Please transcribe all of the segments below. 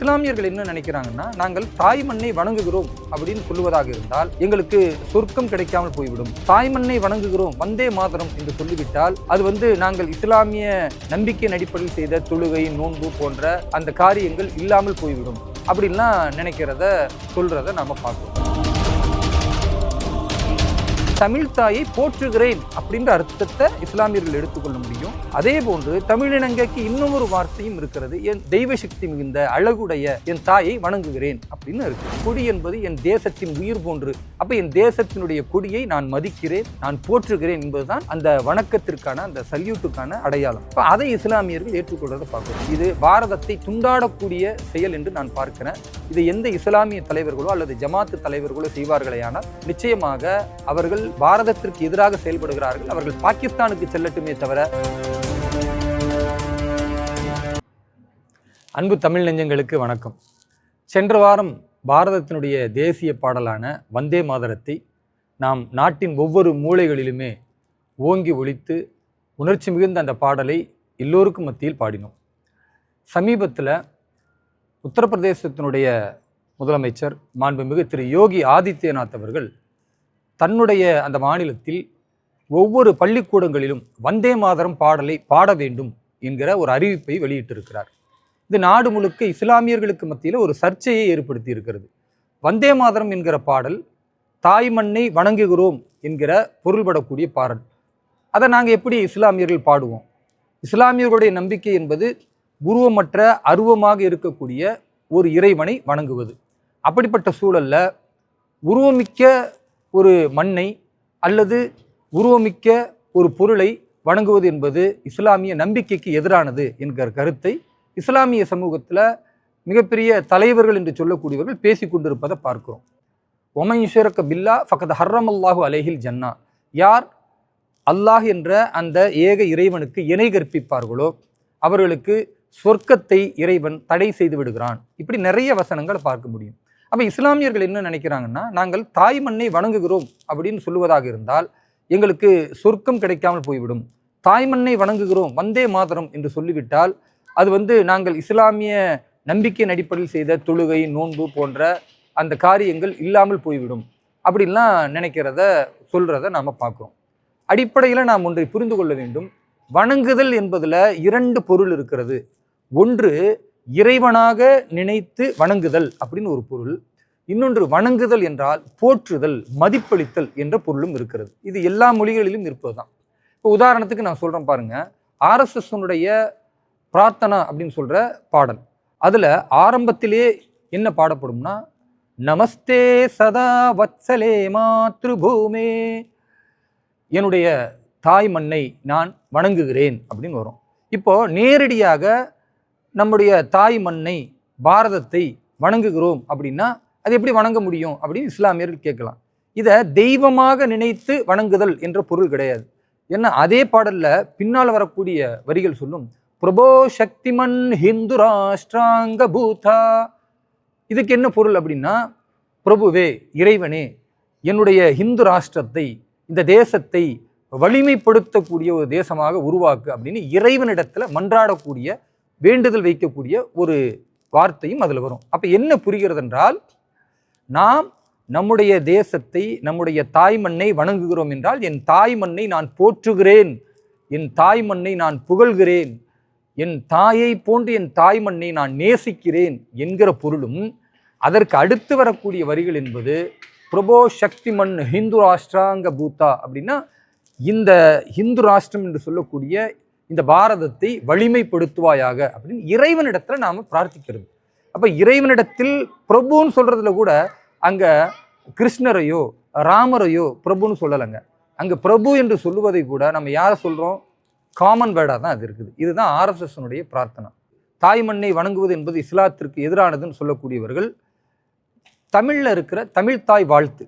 இஸ்லாமியர்கள் என்ன நினைக்கிறாங்கன்னா நாங்கள் தாய் மண்ணை வணங்குகிறோம் அப்படின்னு சொல்லுவதாக இருந்தால் எங்களுக்கு சொர்க்கம் கிடைக்காமல் போய்விடும். தாய் மண்ணை வணங்குகிறோம் வந்தே மாதரம் என்று சொல்லிவிட்டால் அது வந்து நாங்கள் இஸ்லாமிய நம்பிக்கை அடிப்படையில் செய்த தொழுகை நோன்பு போன்ற அந்த காரியங்கள் இல்லாமல் போய்விடும் அப்படின்லாம் நினைக்கிறத சொல்றத நாம பார்க்கிறோம். தமிழ் தாயை போற்றுகிறேன் அப்படின்ற அர்த்தத்தை இஸ்லாமியர்கள் எடுத்துக்கொள்ள முடியும். அதே போன்று தமிழினங்கைக்கு இன்னும் ஒரு வார்த்தையும் இருக்கிறது. என் தெய்வ சக்தி மிகுந்த அழகுடைய என் தாயை வணங்குகிறேன் அப்படின்னு இருக்கு. கொடி என்பது என் தேசத்தின் உயிர் போன்று. அப்ப என் தேசத்தினுடைய கொடியை நான் மதிக்கிறேன் நான் போற்றுகிறேன் என்பதுதான் அந்த வணக்கத்திற்கான அந்த சல்யூட்டுக்கான அடையாளம். அப்ப அதை இஸ்லாமியர்கள் ஏற்றுக்கொள்றதை பார்க்கிறோம் இது பாரதத்தை துண்டாடக்கூடிய செயல் என்று நான் பார்க்கிறேன். இது எந்த இஸ்லாமிய தலைவர்களோ அல்லது ஜமாத்து தலைவர்களோ செய்வார்களேயானால் நிச்சயமாக அவர்கள் பாரதத்திற்கு எதிராக செயல்படுகிறார்கள். அவர்கள் பாகிஸ்தானுக்கு செல்லட்டுமே தவிர அன்பு தமிழ் நெஞ்சங்களுக்கு வணக்கம். சென்ற வாரம் பாரதத்தினுடைய தேசிய பாடலான வந்தே மாதரத்தை நாம் நாட்டின் ஒவ்வொரு மூலைகளிலுமே ஓங்கி ஒழித்து உணர்ச்சி மிகுந்த அந்த பாடலை எல்லோருக்கும் மத்தியில் பாடினோம். சமீபத்தில் உத்தரப்பிரதேசத்தினுடைய முதலமைச்சர் மாண்புமிகு திரு யோகி ஆதித்யநாத் அவர்கள் தன்னுடைய அந்த மாநிலத்தில் ஒவ்வொரு பள்ளிக்கூடங்களிலும் வந்தே மாதரம் பாடலை பாட வேண்டும் என்கிற ஒரு அறிவிப்பை வெளியிட்டிருக்கிறார். இது நாடு முழுக்க இஸ்லாமியர்களுக்கு மத்தியில் ஒரு சர்ச்சையை ஏற்படுத்தி இருக்கிறது. வந்தே மாதரம் என்கிற பாடல் தாய் மண்ணை வணங்குகிறோம் என்கிற பொருள்படக்கூடிய பாடல். அதை நாங்கள் எப்படி இஸ்லாமியர்கள் பாடுவோம்? இஸ்லாமியர்களுடைய நம்பிக்கை என்பது உருவமற்ற அருவமாக இருக்கக்கூடிய ஒரு இறைவனை வணங்குவது. அப்படிப்பட்ட சூழல்ல உருவமிக்க ஒரு மண்ணை அல்லது உருவமிக்க ஒரு பொருளை வணங்குவது என்பது இஸ்லாமிய நம்பிக்கைக்கு எதிரானது என்கிற கருத்தை இஸ்லாமிய சமூகத்தில் மிகப்பெரிய தலைவர்கள் என்று சொல்லக்கூடியவர்கள் பேசி கொண்டிருப்பதை பார்க்கிறோம். ஒமையுஷரக்க பில்லா ஃபகத் ஹர்ரம் அல்லாஹு அலேஹில் ஜன்னா. யார்? அல்லாஹ் என்ற அந்த ஏக இறைவனுக்கு இணை கற்பிப்பார்களோ அவர்களுக்கு சொர்க்கத்தை இறைவன் தடை செய்து விடுகிறான். இப்படி நிறைய வசனங்களை பார்க்க முடியும். அப்போ இஸ்லாமியர்கள் என்ன நினைக்கிறாங்கன்னா நாங்கள் தாய் மண்ணை வணங்குகிறோம் அப்படின்னு சொல்லுவதாக இருந்தால் எங்களுக்கு சொர்க்கம் கிடைக்காமல் போய்விடும். தாய் மண்ணை வணங்குகிறோம் வந்தே மாதரம் என்று சொல்லிவிட்டால் அது வந்து நாங்கள் இஸ்லாமிய நம்பிக்கையின் அடிப்படையில் செய்த தொழுகை நோன்பு போன்ற அந்த காரியங்கள் இல்லாமல் போய்விடும். அப்படின்லாம் நினைக்கிறத சொல்கிறத நாம் பார்க்குறோம். அடிப்படையில் நாம் ஒன்றை புரிந்து கொள்ள வேண்டும். வணங்குதல் என்பதில் இரண்டு பொருள் இருக்கிறது. ஒன்று இறைவனாக நினைத்து வணங்குதல் அப்படின்னு ஒரு பொருள். இன்னொன்று வணங்குதல் என்றால் போற்றுதல் மதிப்பளித்தல் என்ற பொருளும் இருக்கிறது. இது எல்லா மொழிகளிலும் இருப்பதுதான். இப்போ உதாரணத்துக்கு நான் சொல்கிறேன் பாருங்கள் ஆர்எஸ்எஸ்னுடைய பிரார்த்தனா அப்படின்னு சொல்கிற பாடல். அதில் ஆரம்பத்திலே என்ன பாடப்படும்னா நமஸ்தே சதா வத்சலே மாத்ருபூமே என்னுடைய தாய் மண்ணை நான் வணங்குகிறேன் அப்படின்னு வரும். இப்போ நேரடியாக நம்முடைய தாய் மண்ணை பாரதத்தை வணங்குகிறோம் அப்படின்னா அது எப்படி வணங்க முடியும் அப்படின்னு இஸ்லாமியர்கள் கேட்கலாம். இதை தெய்வமாக நினைத்து வணங்குதல் என்ற பொருள் கிடையாது. ஏன்னா அதே பாடலில் பின்னால் வரக்கூடிய வரிகள் சொல்லும் பிரபோ சக்திமன் ஹிந்து ராஷ்டிராங்க பூதா. இதுக்கு என்ன பொருள் அப்படின்னா பிரபுவே இறைவனே என்னுடைய ஹிந்து ராஷ்டிரத்தை இந்த தேசத்தை வலிமைப்படுத்தக்கூடிய ஒரு தேசமாக உருவாக்கு அப்படின்னு இறைவனிடத்தில் மன்றாடக்கூடிய வேண்டுதல் வைக்கக்கூடிய ஒரு வார்த்தையும் அதில் வரும். அப்போ என்ன புரிகிறது என்றால் நாம் நம்முடைய தேசத்தை நம்முடைய தாய் மண்ணை வணங்குகிறோம் என்றால் என் தாய் மண்ணை நான் போற்றுகிறேன் என் தாய் மண்ணை நான் புகழ்கிறேன் என் தாயை போன்று என் தாய் மண்ணை நான் நேசிக்கிறேன் என்கிற பொருளும் அதற்கு அடுத்து வரக்கூடிய வரிகள் என்பது பிரபோ சக்தி மண் ஹிந்து ராஷ்டிராங்க பூத்தா அப்படின்னா இந்த ஹிந்து ராஷ்டிரம் என்று சொல்லக்கூடிய இந்த பாரதத்தை வலிமைப்படுத்துவாயாக அப்படின்னு இறைவனிடத்தில் நாம் பிரார்த்திக்கிறது. அப்போ இறைவனிடத்தில் பிரபுன்னு சொல்கிறதுல கூட அங்கே கிருஷ்ணரையோ ராமரையோ பிரபுன்னு சொல்லலைங்க. அங்கே பிரபு என்று சொல்லுவதை கூட நம்ம யாரை சொல்கிறோம் காமன் வேர்டாக தான் அது இருக்குது. இதுதான் ஆர்எஸ்எஸ்னுடைய பிரார்த்தனை. தாய் மண்ணை வணங்குவது என்பது இஸ்லாத்திற்கு எதிரானதுன்னு சொல்லக்கூடியவர்கள் தமிழில் இருக்கிற தமிழ் தாய் வாழ்த்து.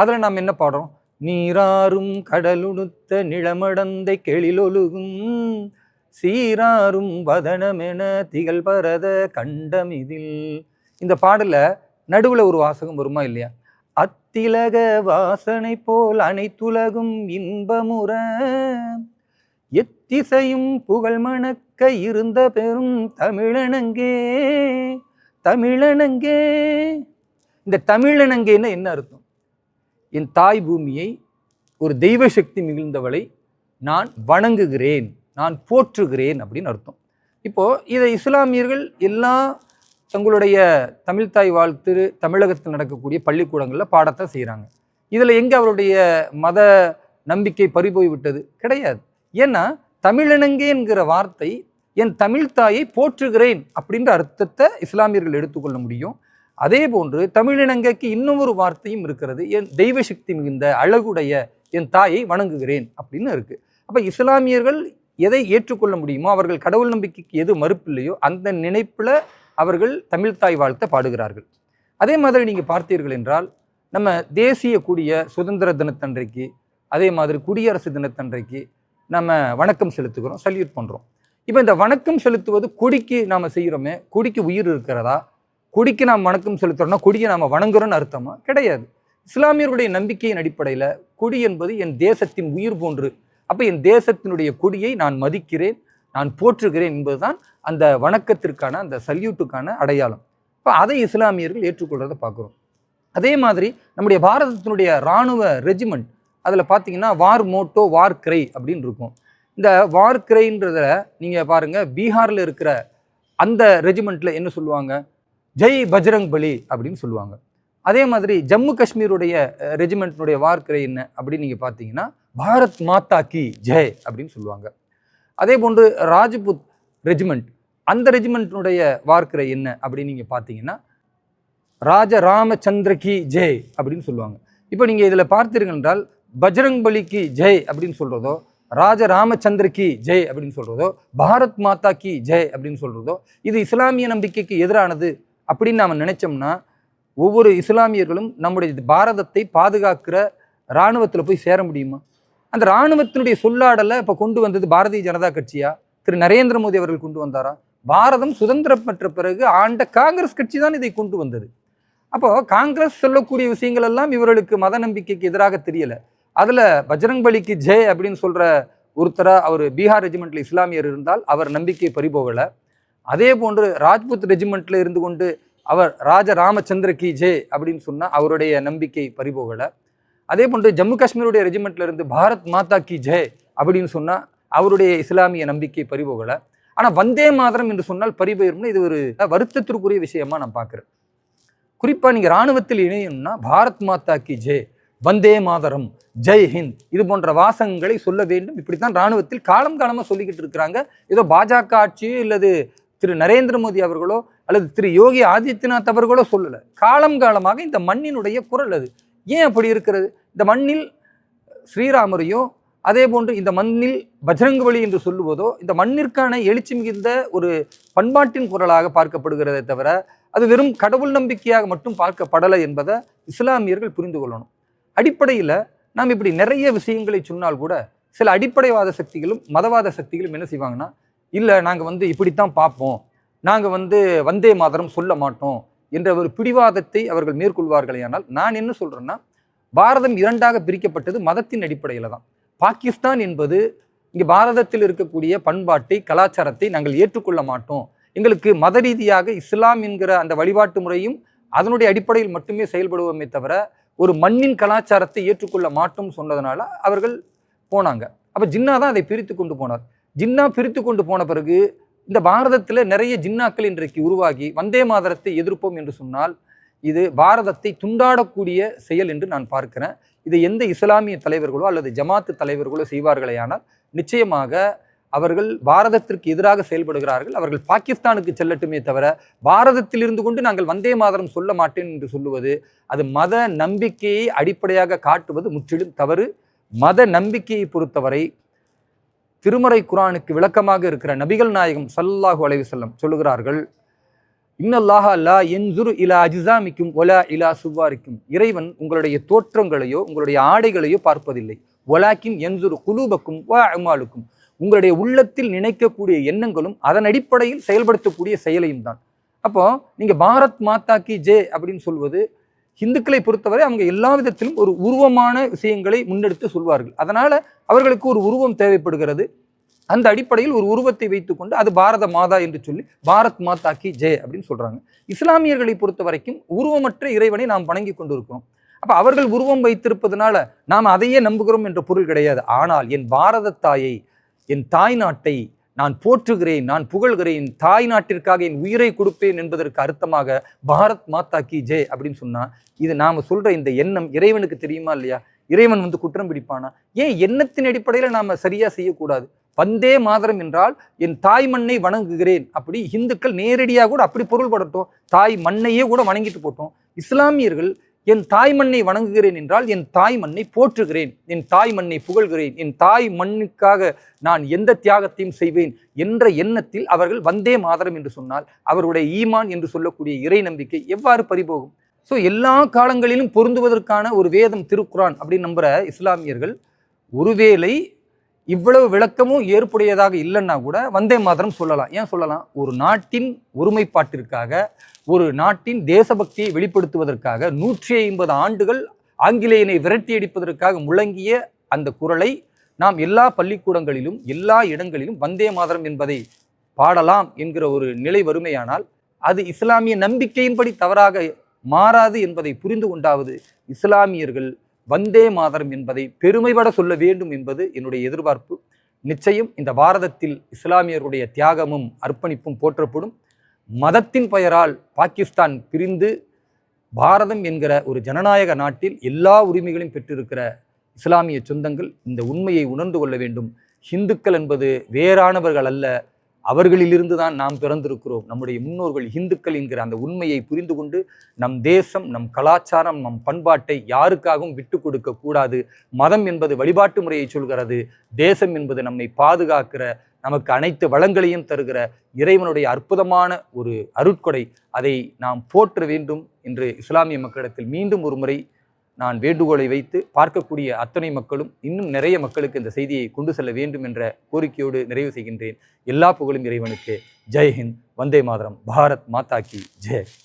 அதில் நாம் என்ன பாடுறோம்? நீராறும் கடலுடுத்த நிலமடந்தை கெளிலொழுகும் சீராறும் வதனமென திகழ் பரத கண்டமிதில். இந்த பாடலை நடுவில் ஒரு வாசகம் வருமா இல்லையா? அத்திலக வாசனை போல் அனைத்துலகும் இன்பமுற. எத்திசையும் புகழ் மணக்க இருந்த பெரும் தமிழனங்கே தமிழனங்கே. இந்த தமிழனங்கேன்னு என்ன அர்த்தம்? என் தாய் பூமியை ஒரு தெய்வ சக்தி மிகுந்தவளை நான் வணங்குகிறேன் நான் போற்றுகிறேன் அப்படின்னு அர்த்தம். இப்போது இதை இஸ்லாமியர்கள் எல்லா தங்களுடைய தமிழ்த்தாய் வாழ்த்து தமிழகத்தில் நடக்கக்கூடிய பள்ளிக்கூடங்களில் பாடத்தை செய்கிறாங்க இதில் எங்கே அவருடைய மத நம்பிக்கை பறிபோய் விட்டது? கிடையாது. ஏன்னா தமிழனங்கேங்கிற வார்த்தை என் தமிழ்தாயை போற்றுகிறேன் அப்படின்ற அர்த்தத்தை இஸ்லாமியர்கள் எடுத்துக்கொள்ள முடியும். அதே போன்று தமிழினங்கைக்கு இன்னும் ஒரு வார்த்தையும் இருக்கிறது என் தெய்வ சக்தி மிகுந்த அழகுடைய என் தாயை வணங்குகிறேன் அப்படின்னு இருக்குது அப்போ இஸ்லாமியர்கள் எதை ஏற்றுக்கொள்ள முடியுமோ அவர்கள் கடவுள் நம்பிக்கைக்கு எது மறுப்பில்லையோ அந்த நினைப்பில் அவர்கள் தமிழ் தாய் வாழ்த்த பாடுகிறார்கள். அதே மாதிரி நீங்கள் பார்த்தீர்கள் என்றால் நம்ம தேசிய கூடிய சுதந்திர தினத்தன்றைக்கு அதே மாதிரி குடியரசு தினத்தன்றைக்கு நம்ம வணக்கம் செலுத்துகிறோம் சல்யூட் பண்ணுறோம் இப்போ இந்த வணக்கம் செலுத்துவது கொடிக்கு நாம் செய்கிறோமே கொடிக்கு உயிர் இருக்கிறதா? கொடிக்கு நாம் வணக்கம் செலுத்துறோம்னா கொடியை நாம் வணங்குறோம்னு அர்த்தமா? கிடையாது. இஸ்லாமியர்களுடைய நம்பிக்கையின் அடிப்படையில் கொடி என்பது என் தேசத்தின் உயிர் போன்று. அப்போ என் தேசத்தினுடைய கொடியை நான் மதிக்கிறேன் நான் போற்றுகிறேன் என்பதுதான் அந்த வணக்கத்திற்கான அந்த சல்யூட்டுக்கான அடையாளம். இப்போ அதை இஸ்லாமியர்கள் ஏற்றுக்கொள்கிறத பார்க்குறோம். அதே மாதிரி நம்முடைய பாரதத்தினுடைய இராணுவ ரெஜிமெண்ட் அதில் பார்த்தீங்கன்னா வார் மோட்டோ வார் கிரை அப்படின்னு இருக்கும். இந்த வார் கிரைன்றத நீங்கள் பாருங்கள் பீகாரில் இருக்கிற அந்த ரெஜிமெண்ட்டில் என்ன சொல்லுவாங்க? ஜெய் பஜ்ரங் பலி அப்படின்னு சொல்லுவாங்க. அதே மாதிரி ஜம்மு காஷ்மீருடைய ரெஜிமெண்ட்னுடைய வார்க்கரை என்ன அப்படின்னு நீங்கள் பார்த்தீங்கன்னா பாரத் மாதா கி ஜெய் அப்படின்னு சொல்லுவாங்க. அதே போன்று ராஜ்புத் ரெஜிமெண்ட் அந்த ரெஜிமெண்ட்னுடைய வார்க்கரை என்ன அப்படின்னு நீங்கள் பார்த்தீங்கன்னா ராஜ ராமச்சந்திர கி ஜெய் அப்படின்னு சொல்லுவாங்க. இப்போ நீங்கள் இதில் பார்த்தீர்கள் என்றால் பஜ்ரங் பலிக்கு ஜெய் அப்படின்னு சொல்கிறதோ ராஜ ராமச்சந்திர கி ஜெய் அப்படின்னு சொல்கிறதோ பாரத் மாதா கி ஜெய் அப்படின்னு சொல்கிறதோ இது இஸ்லாமிய நம்பிக்கைக்கு எதிரானது அப்படின்னு நாம் நினைச்சோம்னா ஒவ்வொரு இஸ்லாமியர்களும் நம்முடைய பாரதத்தை பாதுகாக்கிற இராணுவத்தில் போய் சேர முடியுமா? அந்த இராணுவத்தினுடைய சொல்லாடலை இப்போ கொண்டு வந்தது பாரதிய ஜனதா கட்சியா? திரு நரேந்திர மோடி அவர்கள் கொண்டு வந்தாரா? பாரதம் சுதந்திரம் பெற்ற பிறகு ஆண்ட காங்கிரஸ் கட்சி தான் இதை கொண்டு வந்தது. அப்போ காங்கிரஸ் சொல்லக்கூடிய விஷயங்கள் எல்லாம் இவர்களுக்கு மத நம்பிக்கைக்கு எதிராக தெரியல. அதில் பஜ்ரங் பலிக்கு ஜெய் அப்படின்னு சொல்கிற ஒருத்தராக அவர் பீகார் ரெஜிமெண்ட்டில் இஸ்லாமியர் இருந்தால் அவர் நம்பிக்கை பறிபோகலை. அதே போன்று ராஜ்புத் ரெஜிமெண்ட்ல இருந்து கொண்டு அவர் ராஜ ராமச்சந்திர கி ஜே அப்படின்னு சொன்னால் அவருடைய நம்பிக்கை பறிபோகல. அதே போன்று ஜம்மு காஷ்மீருடைய ரெஜிமெண்ட்ல இருந்து பாரத் மாதா கி ஜெய் அப்படின்னு சொன்னால் அவருடைய இஸ்லாமிய நம்பிக்கை பறிபோகல. ஆனால் வந்தே மாதரம் என்று சொன்னால் பறிபோயிரும்னு இது ஒரு வருத்தத்திற்குரிய விஷயமா நான் பார்க்குறேன். குறிப்பாக நீங்கள் ராணுவத்தில் இணையணும்னா பாரத் மாதா கி ஜே வந்தே மாதரம் ஜெய் ஹிந்த் இது போன்ற வாசகங்களை சொல்ல வேண்டும். இப்படித்தான் ராணுவத்தில் காலம் காலமாக சொல்லிக்கிட்டு இருக்கிறாங்க. ஏதோ பாஜக ஆட்சியோ இல்லது திரு நரேந்திர மோடி அவர்களோ அல்லது திரு யோகி ஆதித்யநாத் அவர்களோ சொல்லலை. காலம் காலமாக இந்த மண்ணினுடைய குரல் அது. ஏன் அப்படி இருக்கிறது? இந்த மண்ணில் ஸ்ரீராமரையோ அதே போன்று இந்த மண்ணில் பஜ்ரங்கபலி என்று சொல்லுவதோ இந்த மண்ணிற்கான எழுச்சி மிகுந்த ஒரு பண்பாட்டின் குரலாக பார்க்கப்படுகிறதே தவிர அது வெறும் கடவுள் நம்பிக்கையாக மட்டும் பார்க்கப்படலை என்பதை இஸ்லாமியர்கள் புரிந்து கொள்ளணும். அடிப்படையில் நாம் இப்படி நிறைய விஷயங்களை சொன்னால் கூட சில அடிப்படைவாத சக்திகளும் மதவாத சக்திகளும் என்ன செய்வாங்கன்னா இல்லை நாங்கள் வந்து இப்படித்தான் பார்ப்போம். நாங்கள் வந்து வந்தே மாதரம் சொல்ல மாட்டோம் என்ற ஒரு பிடிவாதத்தை அவர்கள் மேற்கொள்வார்களே ஆனால் நான் என்ன சொல்கிறேன்னா பாரதம் இரண்டாக பிரிக்கப்பட்டது மதத்தின் அடிப்படையில் தான். பாகிஸ்தான் என்பது இங்கே பாரதத்தில் இருக்கக்கூடிய பண்பாட்டை கலாச்சாரத்தை நாங்கள் ஏற்றுக்கொள்ள மாட்டோம். எங்களுக்கு மத ரீதியாக இஸ்லாம் என்கிற அந்த வழிபாட்டு முறையும் அதனுடைய அடிப்படையில் மட்டுமே செயல்படுவோமே தவிர ஒரு மண்ணின் கலாச்சாரத்தை ஏற்றுக்கொள்ள மாட்டோம் சொன்னதுனால அவர்கள் போனாங்க. அப்போ ஜின்னா தான் அதை பிரித்து கொண்டு போனார். ஜின்னா பிரித்து கொண்டு போன பிறகு இந்த பாரதத்தில் நிறைய ஜின்னாக்கள் இன்றைக்கு உருவாகி வந்தே மாதரத்தை எதிர்ப்போம் என்று சொன்னால் இது பாரதத்தை துண்டாடக்கூடிய செயல் என்று நான் பார்க்கிறேன். இதை எந்த இஸ்லாமிய தலைவர்களோ அல்லது ஜமாத்து தலைவர்களோ செய்வார்களேயானால் நிச்சயமாக அவர்கள் பாரதத்திற்கு எதிராக செயல்படுகிறார்கள். அவர்கள் பாகிஸ்தானுக்கு செல்லட்டுமே தவிர பாரதத்தில் இருந்து கொண்டு நாங்கள் வந்தே மாதரம் சொல்ல மாட்டேன் என்று சொல்லுவது அது மத நம்பிக்கையை அடிப்படையாக காட்டுவது முற்றிலும் தவறு. மத நம்பிக்கையை பொறுத்தவரை திருமறை குரானுக்கு விளக்கமாக இருக்கிற நபிகள் நாயகம் சல்லாஹூ அலைவு செல்லம் சொல்லுகிறார்கள் இன்னல்லாஹ அல்லா என்சுரு இலா அஜிசாமிக்கும் ஒலா இலா சுவாரிக்கும் இறைவன் உங்களுடைய தோற்றங்களையோ உங்களுடைய ஆடைகளையோ பார்ப்பதில்லை. ஒலாக்கின் என்சுரு குலூபக்கும் வா அமாலுக்கும். உங்களுடைய உள்ளத்தில் நினைக்கக்கூடிய எண்ணங்களும் அதன் அடிப்படையில் செயல்படுத்தக்கூடிய செயலையும் தான். அப்போ நீங்கள் பாரத் மாதா கி ஜே அப்படின்னு சொல்வது இந்துக்களை பொறுத்தவரை அவங்க எல்லா விதத்திலும் ஒரு உருவமான விஷயங்களை முன்னெடுத்து சொல்வார்கள். அதனால் அவர்களுக்கு ஒரு உருவம் தேவைப்படுகிறது. அந்த அடிப்படையில் ஒரு உருவத்தை வைத்துக்கொண்டு அது பாரத மாதா என்று சொல்லி பாரத் மாதா கி ஜெய் அப்படின்னு சொல்கிறாங்க இஸ்லாமியர்களை பொறுத்த வரைக்கும் உருவமற்ற இறைவனை நாம் வணங்கி கொண்டு இருக்கிறோம் அப்போ அவர்கள் உருவம் வைத்திருப்பதனால நாம் அதையே நம்புகிறோம் என்ற பொருள் கிடையாது. ஆனால் என் பாரத தாயை என் தாய் நாட்டை நான் போற்றுகிறேன் நான் புகழ்கிறேன் தாய் நாட்டிற்காக என் உயிரை கொடுப்பேன் என்பதற்கு அர்த்தமாக பாரத் மாதா கி ஜெய் அப்படின்னு சொன்னால் இது நாம் சொல்கிற இந்த எண்ணம் இறைவனுக்கு தெரியுமா இல்லையா? இறைவன் வந்து குற்றம் பிடிப்பானா? ஏன் எண்ணத்தின் அடிப்படையில் நாம் சரியாக செய்யக்கூடாது? வந்தே மாதரம் என்றால் என் தாய் மண்ணை வணங்குகிறேன் அப்படி இந்துக்கள் நேரடியாக கூட அப்படி பொருள்படட்டும் தாய் மண்ணையே கூட வணங்கிட்டு போட்டோம். இஸ்லாமியர்கள் என் தாய் மண்ணை வணங்குகிறேன் என்றால் என் தாய் மண்ணை போற்றுகிறேன். என் தாய் மண்ணை புகழ்கிறேன். என் தாய் மண்ணுக்காக நான் எந்த தியாகத்தையும் செய்வேன் என்ற எண்ணத்தில் அவர்கள் வந்தே மாதரம் என்று சொன்னால் அவருடைய ஈமான் என்று சொல்லக்கூடிய இறை நம்பிக்கை எவ்வாறு பறிபோகும்? ஸோ எல்லா காலங்களிலும் பொருந்துவதற்கான ஒரு வேதம் திருக்குரான் அப்படின்னு நம்புற இஸ்லாமியர்கள் ஒருவேளை இவ்வளவு விளக்கமும் ஏற்புடையதாக இல்லைன்னா கூட வந்தே மாதரம் சொல்லலாம். ஏன் சொல்லலாம்? ஒரு நாட்டின் ஒருமைப்பாட்டிற்காக ஒரு நாட்டின் தேசபக்தியை வெளிப்படுத்துவதற்காக நூற்றி ஐம்பது ஆண்டுகள் ஆங்கிலேயனை விரட்டி அடிப்பதற்காக முழங்கிய அந்த குரலை நாம் எல்லா பள்ளிக்கூடங்களிலும் எல்லா இடங்களிலும் வந்தே மாதரம் என்பதை பாடலாம் என்கிற ஒரு நிலை வறுமையானால் அது இஸ்லாமிய நம்பிக்கையின்படி தவறாக மாறாது என்பதை புரிந்து கொண்டாவது இஸ்லாமியர்கள் வந்தே மாதரம் என்பதை பெருமைபட சொல்ல வேண்டும் என்பது என்னுடைய எதிர்பார்ப்பு. நிச்சயம் இந்த பாரதத்தில் இஸ்லாமியருடைய தியாகமும் அர்ப்பணிப்பும் போற்றப்படும். மதத்தின் பெயரால் பாகிஸ்தான் பிரிந்து பாரதம் என்கிற ஒரு ஜனநாயக நாட்டில் எல்லா உரிமைகளையும் பெற்றிருக்கிற இஸ்லாமிய சொந்தங்கள் இந்த உண்மையை உணர்ந்து கொள்ள வேண்டும். ஹிந்துக்கள் என்பது வேறானவர்கள் அல்ல. அவர்களிலிருந்து தான் நாம் பிறந்திருக்கிறோம். நம்முடைய முன்னோர்கள் இந்துக்கள் என்கிற அந்த உண்மையை புரிந்து கொண்டு நம் தேசம் நம் கலாச்சாரம் நம் பண்பாட்டை யாருக்காகவும் விட்டு கொடுக்க கூடாது. மதம் என்பது வழிபாட்டு முறையை சொல்கிறது. தேசம் என்பது நம்மை பாதுகாக்கிற நமக்கு அனைத்து வளங்களையும் தருகிற இறைவனுடைய அற்புதமான ஒரு அருட்கொடை. அதை நாம் போற்ற வேண்டும் என்று இஸ்லாமிய மக்களிடத்தில் மீண்டும் ஒரு முறை நான் வேண்டுகோளை வைத்து பார்க்கக்கூடிய அத்தனை மக்களும் இன்னும் நிறைய மக்களுக்கு இந்த செய்தியை கொண்டு செல்ல வேண்டும் என்ற கோரிக்கையோடு நிறைவு செய்கின்றேன். எல்லா புகழும் இறைவனுக்கு. ஜெய் ஹிந்த். வந்தே மாதரம். பாரத் மாதா கி. ஜெய்.